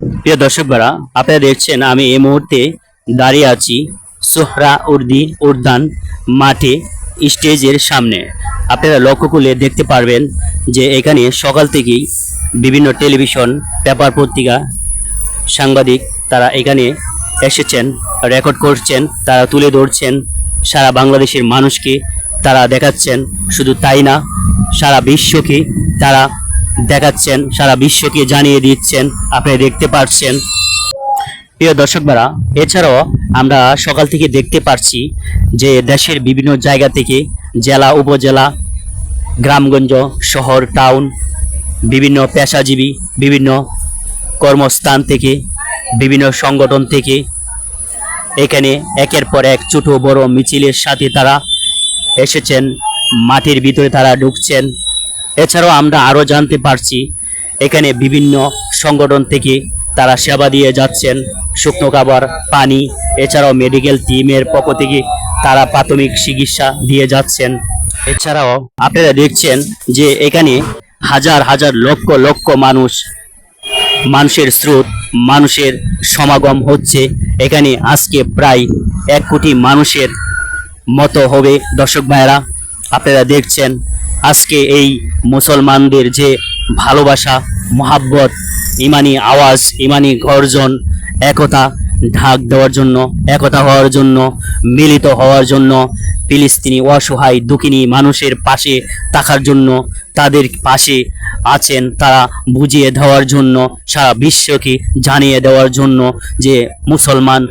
প্রিয় দর্শক বারা আপনারা দেখছেন, আমি এই মুহূর্তে দাঁড়িয়ে আছি সোহরা উর্দি উদ্যান মাঠে স্টেজের সামনে। আপনারা লক্ষ্য করলে দেখতে পারবেন যে এখানে সকাল থেকেই বিভিন্ন টেলিভিশন, পেপার পত্রিকা, সাংবাদিক তারা এখানে এসেছেন, রেকর্ড করছেন, তারা তুলে ধরছেন, সারা বাংলাদেশের মানুষকে তারা দেখাচ্ছেন। শুধু তাই না, সারা বিশ্বকে তারা দেখাচ্ছেন, সারা বিশ্বকে জানিয়ে দিচ্ছেন, আপনি দেখতে পাচ্ছেন প্রিয় দর্শকরা এছাড়াও আমরা সকাল থেকে দেখতে পাচ্ছি যে দেশের বিভিন্ন জায়গা থেকে জেলা, উপজেলা, গ্রামগঞ্জ, শহর, টাউন, বিভিন্ন পেশাজীবী, বিভিন্ন কর্মস্থান থেকে, বিভিন্ন সংগঠন থেকে এখানে একের পর এক ছোট বড় মিছিলের সাথে তারা এসেছেন, মাটির ভিতরে তারা ঢুকছেন। এছাড়াও আমরা আরও জানতে পারছি, এখানে বিভিন্ন সংগঠন থেকে তারা সেবা দিয়ে যাচ্ছেন, শুকনো খাবার, পানি, এছাড়াও মেডিকেল টিমের পক্ষ থেকে তারা প্রাথমিক চিকিৎসা দিয়ে যাচ্ছেন। এছাড়াও আপনারা দেখছেন যে এখানে হাজার হাজার লক্ষ লক্ষ মানুষ, মানুষের স্রোত, মানুষের সমাগম হচ্ছে। এখানে আজকে প্রায় এক কোটি মানুষের মতো হবে। দর্শক ভাইয়েরা, আপনারা দেখছেন আজকে এই মুসলমানদের যে ভালোবাসা, মহাব্বত, ইমানি আওয়াজ, ইমানি গর্জন, একতা ঢাক দেওয়ার জন্য, একতা হওয়ার জন্য, মিলিত হওয়ার জন্য ফিলিস্তিনি অসহায়, দুঃখিনী মানুষের পাশে থাকার জন্য তাদের পাশে আছেন তারা বুঝিয়ে দেওয়ার জন্য, সারা বিশ্বকে জানিয়ে দেওয়ার জন্য যে মুসলমান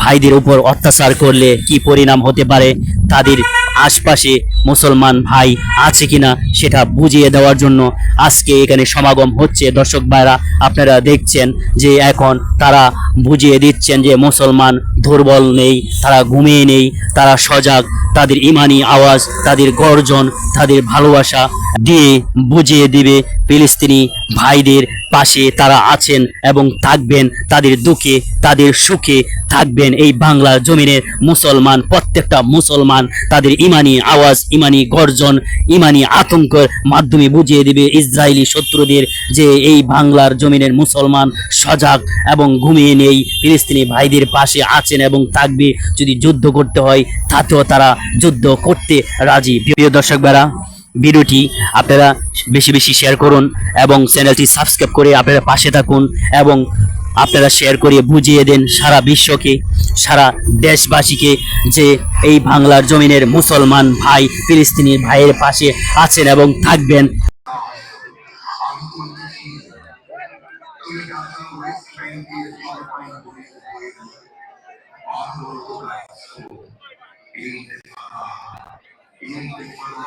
ভাইদের উপর অত্যাচার করলে কি পরিণাম হতে পারে, তাদের আশপাশে মুসলমান ভাই আছে কিনা সেটা বুঝিয়ে দেওয়ার জন্য আজকে এখানে সমাগম হচ্ছে। দর্শক ভাইরা, আপনারা দেখছেন যে এখন তারা বুঝিয়ে দিচ্ছেন যে মুসলমান দুর্বল নেই, তারা ঘুমিয়ে নেই, তারা সজাগ তাদের ইমানি আওয়াজ তাদের গর্জন তাদের ভালোবাসা দিয়ে বুঝিয়ে দিবে ফিলিস্তিনি ভাইদের পাশে তারা আছেন এবং থাকবেন, তাদের দুঃখে, তাদের সুখে থাকবেন। এই বাংলার জমিনের মুসলমান, প্রত্যেকটা মুসলমান তাদের ইমানি আওয়াজ, ইমানি গর্জন, ইমানি আতঙ্কের মাধ্যমে বুঝিয়ে দিবে ইসরায়েলি শত্রুদের যে এই বাংলার জমিনের মুসলমান সজাগ এবং ঘুমিয়ে নেই, ফিলিস্তিনি ভাইদের পাশে আছেন এবং থাকবে। যদি যুদ্ধ করতে হয়, তাতেও তারা যুদ্ধ করতে রাজি। প্রিয় দর্শক বেড়া ভিডিওটি আপনারা বেশি বেশি শেয়ার করুন এবং চ্যানেলটি সাবস্ক্রাইব করে আপনারা পাশে থাকুন এবং আপনারা শেয়ার করে বুঝিয়ে দেন সারা বিশ্বকে সারা দেশবাসীকে যে এই বাংলার জমিনের মুসলমান ভাই ফিলিস্তিনি ভাইয়ের পাশে আছেন এবং থাকবেন। Intifada, intifada,